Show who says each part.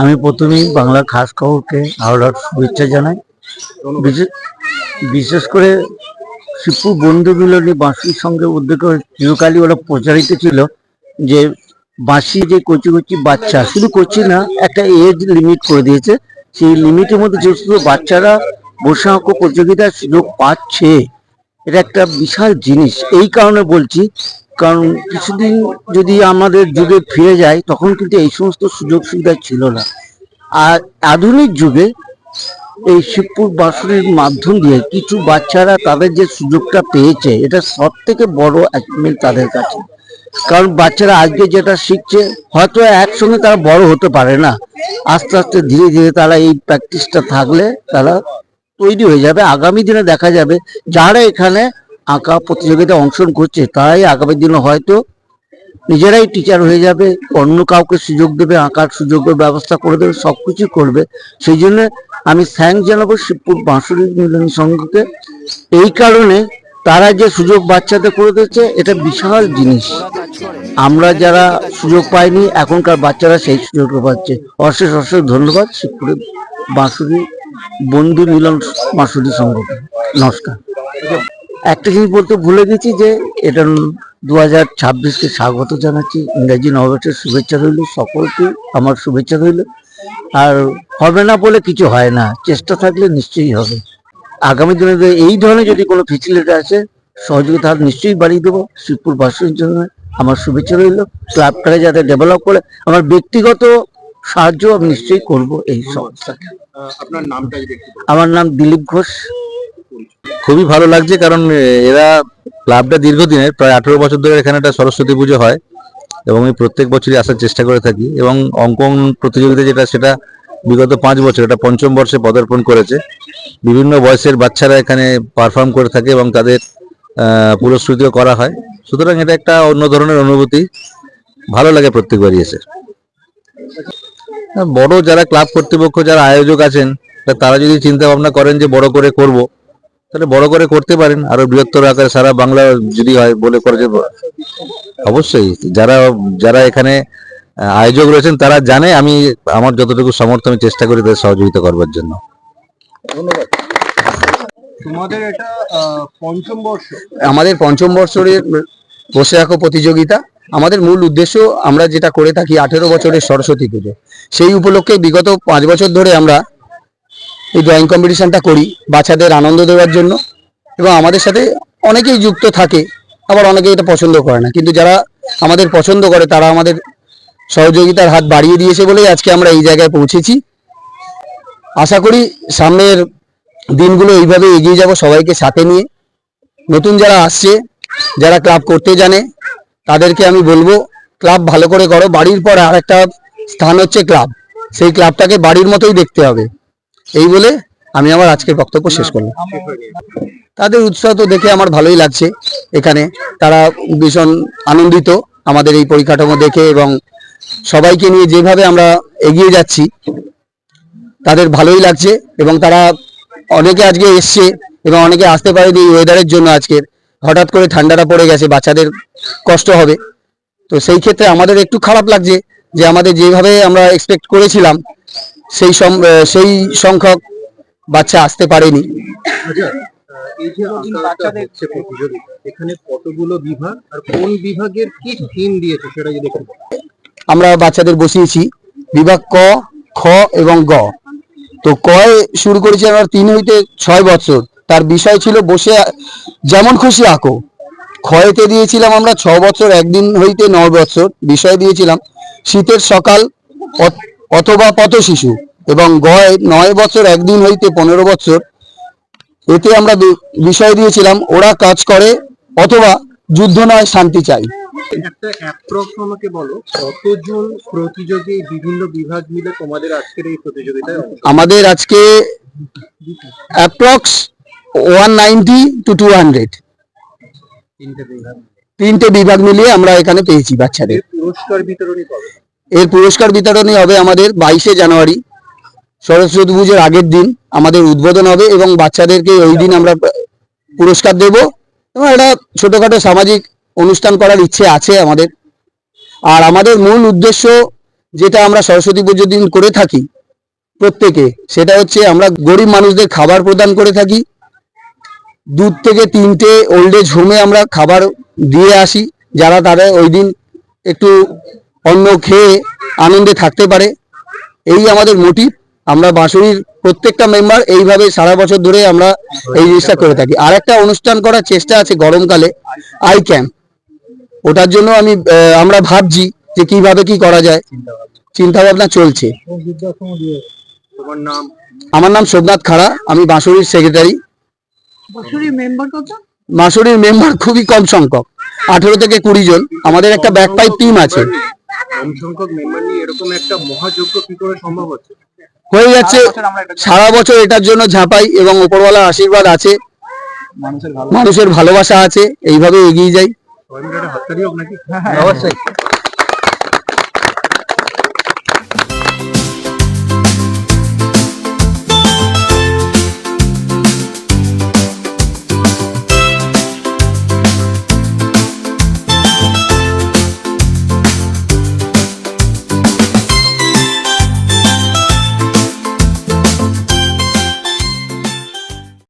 Speaker 1: আমি প্রথমেই বাংলা খাস খবরকে হাওড়ার শুভেচ্ছা জানাই। বিশেষ করে শিবপুর বন্ধু মিলনী বাঁশির সঙ্গে উদ্যোগ চিরকালই ওরা প্রচারিত ছিল যে বাঁশি যে কচি কচি বাচ্চা, শুধু কচি না, একটা এজ লিমিট করে দিয়েছে। সেই লিমিটের মধ্যে যে শুধু বাচ্চারা বসে আঁকো প্রতিযোগিতার সুযোগ পাচ্ছে, এটা একটা বিশাল জিনিস। এই কারণে বলছি কারণ কিছুদিন যদি আমাদের যুগে ফিরে যায়, তখন কিন্তু এই সমস্ত সুযোগ সুবিধা ছিল না। আর আধুনিক যুগে এই শিবপুর বাঁশুরির মাধ্যম দিয়ে কিছু বাচ্চারা তাদের যে সুযোগটা পেয়েছে, এটা সব থেকে বড় অ্যাচিভমেন্ট তাদের কাছে। কারণ বাচ্চারা আজকে যেটা শিখছে, হয়তো একসঙ্গে তারা বড় হতে পারে না। আস্তে আস্তে ধীরে ধীরে তারা এই প্র্যাকটিসটা থাকলে তারা তৈরি হয়ে যাবে। আগামী দিনে দেখা যাবে যারা এখানে আঁকা প্রতিযোগিতায় অংশগ্রহণ করছে, তারাই আগামী দিনে হয়তো নিজেরাই টিচার হয়ে যাবে, অন্য কাউকে সুযোগ দেবে, আঁকার সুযোগের ব্যবস্থা করে দেবে সব কিছু করবে। সেই জন্য আমি থ্যাংক জানাব শিবপুর বাঁশুড়ি মিলন সংঘকে। এই কারণে তারা যে সুযোগ বাচ্চাদের করে দিচ্ছে এটা বিশাল জিনিস। আমরা যারা সুযোগ পাইনি, এখনকার বাচ্চারা সেই সুযোগটা পাচ্ছে। অশেষ অশেষ ধন্যবাদ শিবপুরের বাঁশুড়ি বন্ধু মিলন বাঁশুড়ি সংঘকে। নমস্কার। একটা জিনিস বলতে ভুলে গেছি যে এটা দু হাজার ছাব্বিশকে স্বাগত জানাচ্ছি। ইংরাজি নববর্ষের শুভেচ্ছা রইল সকলকে আমার শুভেচ্ছা রইল। আর হবে না বলে কিছু হয় না চেষ্টা থাকলে নিশ্চয়ই হবে। আগামী দিনে এই ধরনের যদি কোনো ফেসিলিটি আছে সহযোগিতা হাত নিশ্চয়ই বাড়িয়ে দেবো। শিবপুর বাসের জন্য আমার শুভেচ্ছা রইল। ক্লাবটাকে যাতে ডেভেলপ করে আমার ব্যক্তিগত সাহায্য আমি নিশ্চয়ই করব এই সংস্থাকে। আমার নাম দিলীপ ঘোষ।
Speaker 2: খুবই ভালো লাগছে কারণ এরা ক্লাবটা দীর্ঘদিনের, প্রায় আঠেরো বছর ধরে এখানে একটা সরস্বতী পুজো হয় এবং আমি প্রত্যেক বছরই আসার চেষ্টা করে থাকি এবং অঙ্কন প্রতিযোগিতা যেটা, সেটা বিগত পাঁচ বছর, এটা পঞ্চম বর্ষে পদার্পণ করেছে। বিভিন্ন বয়সের বাচ্চারা এখানে পারফর্ম করে থাকে এবং তাদের পুরস্কৃতও করা হয়। সুতরাং এটা একটা অন্য ধরনের অনুভূতি। ভালো লাগে প্রত্যেকবারই এসে। বড় যারা ক্লাব কর্তৃপক্ষ, যারা আয়োজক আছেন, তারা যদি চিন্তা ভাবনা করেন যে বড় করে করব তাহলে বড় করে করতে পারেন। আরও বৃহত্তর আকারে সারা বাংলা যদি হয় বলে করে যে অবশ্যই যারা যারা এখানে আয়োজক রয়েছেন তারা জানে আমি আমার যতটুকু সামর্থ্য আমি চেষ্টা করি তাদের সহযোগিতা করবার জন্য।
Speaker 3: ধন্যবাদ। তোমাদের এটা পঞ্চম বর্ষ।
Speaker 4: আমাদের পঞ্চম বর্ষের বসে রাখো প্রতিযোগিতা। আমাদের মূল উদ্দেশ্য আমরা যেটা করে থাকি আঠেরো বছরের সরস্বতী পুজো। সেই উপলক্ষে বিগত পাঁচ বছর ধরে আমরা এই ড্রয়িং কম্পিটিশানটা করি বাচ্চাদের আনন্দ দেওয়ার জন্য এবং আমাদের সাথে অনেকেই যুক্ত থাকে, আবার অনেকে এটা পছন্দ করে না। কিন্তু যারা আমাদের পছন্দ করে, তারা আমাদের সহযোগিতার হাত বাড়িয়ে দিয়েছে বলেই আজকে আমরা এই জায়গায় পৌঁছেছি। আশা করি সামনের দিনগুলো এইভাবে এগিয়ে যাব সবাইকে সাথে নিয়ে। নতুন যারা আসছে, যারা ক্লাব করতে জানে, তাদেরকে আমি বলব ক্লাব ভালো করে করো। বাড়ির পর আর একটা স্থান হচ্ছে ক্লাব সেই ক্লাবটাকে বাড়ির মতোই দেখতে হবে। এই বলে আমি আমার আজকের বক্তব্য শেষ করলাম। তাদের উৎসাহ তো দেখে আমার ভালোই লাগছে এখানে। তারা ভীষণ আনন্দিত আমাদের এই পরিকাঠামো দেখে এবং সবাইকে নিয়ে যেভাবে আমরা এগিয়ে যাচ্ছি তাদের ভালোই লাগছে এবং তারা অনেকে আজকে এসছে এবং অনেকে আসতে পারেনি এই ওয়েদারের জন্য আজকের হঠাৎ করে ঠান্ডাটা পড়ে গেছে বাচ্চাদের কষ্ট হবে। তো সেই ক্ষেত্রে আমাদের একটু খারাপ লাগছে যে আমাদের যেভাবে আমরা এক্সপেক্ট করেছিলাম সেই সেই সংখ্যক বাচ্চা আসতে পারেনি।
Speaker 3: আচ্ছা এই যে আঁকাটা হচ্ছে প্রতিযোগিতা এখানে কতগুলো বিভাগ আর কোন বিভাগের কি থিম দিয়েছে সেটা যদি একটু
Speaker 4: আমরা বাচ্চাদের বসিয়েছি বিভাগ ক খ এবং গ। তো কয় শুরু করেছি আমরা তিন হইতে ছয় বছর। তার বিষয় ছিল বসে যেমন খুশি আঁকো। ক্ষয়েতে দিয়েছিলাম আমরা ছ বছর একদিন হইতে নয় বছর। বিষয় দিয়েছিলাম শীতের সকাল অথবা পথ শিশু এবং গয় নয় বছর একদিন হইতে পনেরো বছর এতে আমরা বিষয় দিয়েছিলাম ওরা কাজ করে অথবা যুদ্ধ নয় শান্তি চাই।
Speaker 3: একটা অ্যাপ্রক্স আমাকে বলো কতজন প্রতিযোগী বিভিন্ন বিভাগ মিলে তোমাদের আজকের এই প্রতিযোগিতায়
Speaker 4: আমাদের আজকে approx one ninety to two hundred
Speaker 3: তিনটে বিভাগ
Speaker 4: মিলিয়ে আমরা এখানে পেয়েছি বাচ্চাদের।
Speaker 3: পুরস্কার বিতরণী
Speaker 4: এর পুরস্কার বিতরণী হবে আমাদের বাইশে জানুয়ারি। সরস্বতী পুজোর আগের দিন আমাদের উদ্বোধন হবে এবং বাচ্চাদেরকে ওই দিন আমরা পুরস্কার দেব এবং একটা ছোটোখাটো সামাজিক অনুষ্ঠান করার ইচ্ছে আছে আমাদের। আর আমাদের মূল উদ্দেশ্য যেটা আমরা সরস্বতী পুজোর দিন করে থাকি প্রত্যেকে, সেটা হচ্ছে আমরা গরিব মানুষদের খাবার প্রদান করে থাকি। দুধ থেকে তিনটে ওল্ড এজ হোমে আমরা খাবার দিয়ে আসি, যারা তারা ওই দিন একটু অন্ন খেয়ে আনন্দে থাকতে পারে। এই আমাদের মোটিভ আমরা বাঁশুড়ির প্রত্যেকটা মেম্বার এইভাবে সারা বছর ধরে আমরা এই জিনিসটা করে থাকি। আর একটা অনুষ্ঠান করার চেষ্টা আছে গরমকালে আই ক্যাম্প ওটার জন্য আমি আমরা ভাবছি যে কীভাবে কি করা যায়। চিন্তা ভাবনা চলছে আমার নাম সোমনাথ খাড়া আমি বাঁশুড়ির সেক্রেটারি
Speaker 5: বছরের মেম্বার
Speaker 4: বাঁশুড়ির মেম্বার খুবই কম সংখ্যক আঠেরো থেকে কুড়ি জন। আমাদের একটা ব্যাকপাইপ টিম আছে।
Speaker 3: কম সংখ্যক মেম্বার নিয়ে এরকম একটা মহাযজ্ঞ কি করে সম্ভব হচ্ছে?
Speaker 4: হয়ে যাচ্ছে। সারা বছর এটার জন্য ঝাঁপাই এবং ওপরওয়ালার আশীর্বাদ আছে। মানুষের ভালোবাসা। আছে। এইভাবে এগিয়ে যাই।
Speaker 3: হোক নাকি?
Speaker 1: অবশ্যই।